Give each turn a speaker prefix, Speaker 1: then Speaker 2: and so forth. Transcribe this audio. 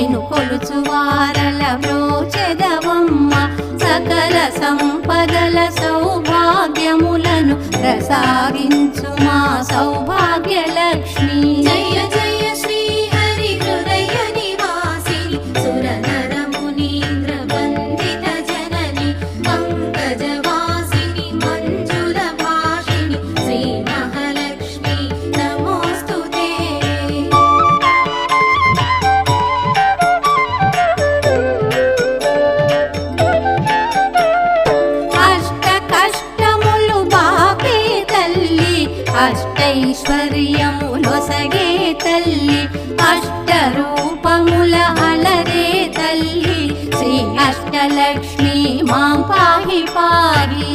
Speaker 1: నిన్ను కొలుచువారల మ్రోచెదవమ్మ సకల
Speaker 2: సంపదల సౌభాగ్యములను మా సౌభాగ్యలక్ష్మి. అష్టైశ్వర్యములొసగే తల్లి అష్టరూపముల అలరే తల్లి శ్రీ అష్టలక్ష్మి మా పాహి పాహి.